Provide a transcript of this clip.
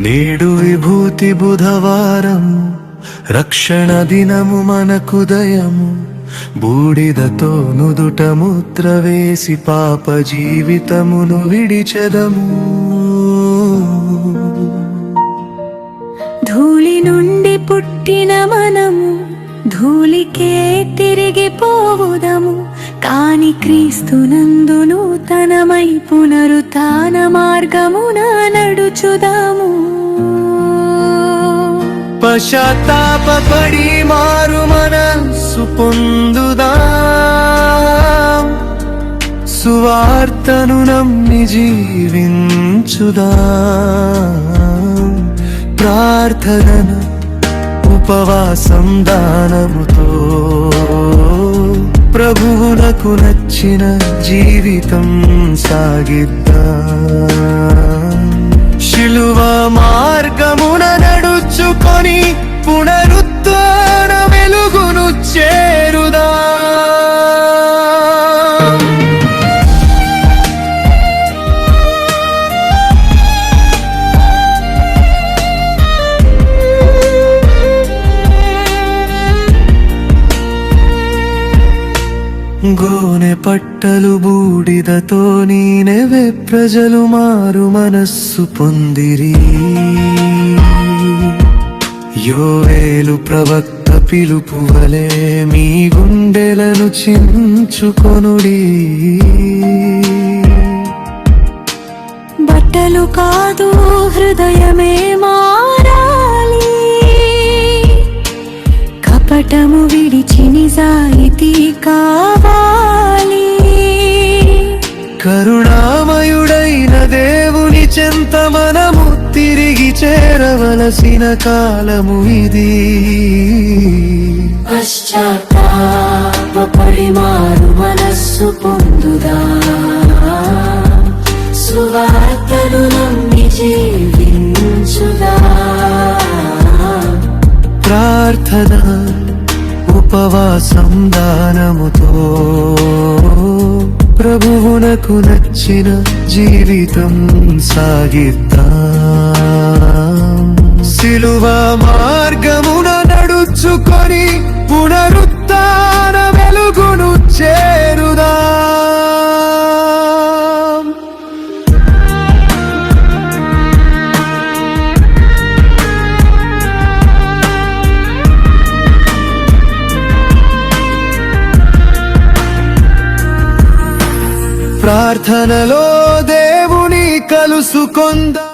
నేడు విభూతి బుధవారం రక్షణ దినము మనకుదయము బూడిదతో నుదుట ముద్ర వేసి పాప జీవితమును విడిచెదము. ధూళి నుండి పుట్టిన మనము ధూళికే తిరిగి పోవుదము. కాని క్రీస్తున నూతనమై పునరుతాన మార్గమున నడుచుదాము. పశ్చాత్తాపడి మారు మనస్సు పొందుదా. సువార్తను నమ్మి జీవించుదా. ప్రార్థనను ఉపవాసం దానముతో ప్రభువునకు నచ్చిన జీవితం సాగిద్దా. శిలువ మార్గమున నడుచుకొని పునరు గోనె పట్టలు బూడిదతో నీనెవె ప్రజలు మారు మనస్సు పొందిరి. యోవేలు ప్రవక్త పిలుపు వలె మీ గుండెలను చించుకొనుడి. బట్టలు కాదు హృదయమే మారాలి. కపటము విడిచి నిజాయితీ కా చేరవలసిన కాలము ఇది. పశ్చాత్తాపడి మారు మనస్సు పొందుదా? సువార్తను నమ్మి జీవించుదా? ప్రార్థన ఉపవాసం దానముతో ప్రభువునకు నచ్చిన జీవితం సాగిద్దా. సిలువ మార్గమున నడుచుకొని పునరు ప్రార్థనలో దేవుని కలుసుకొందా.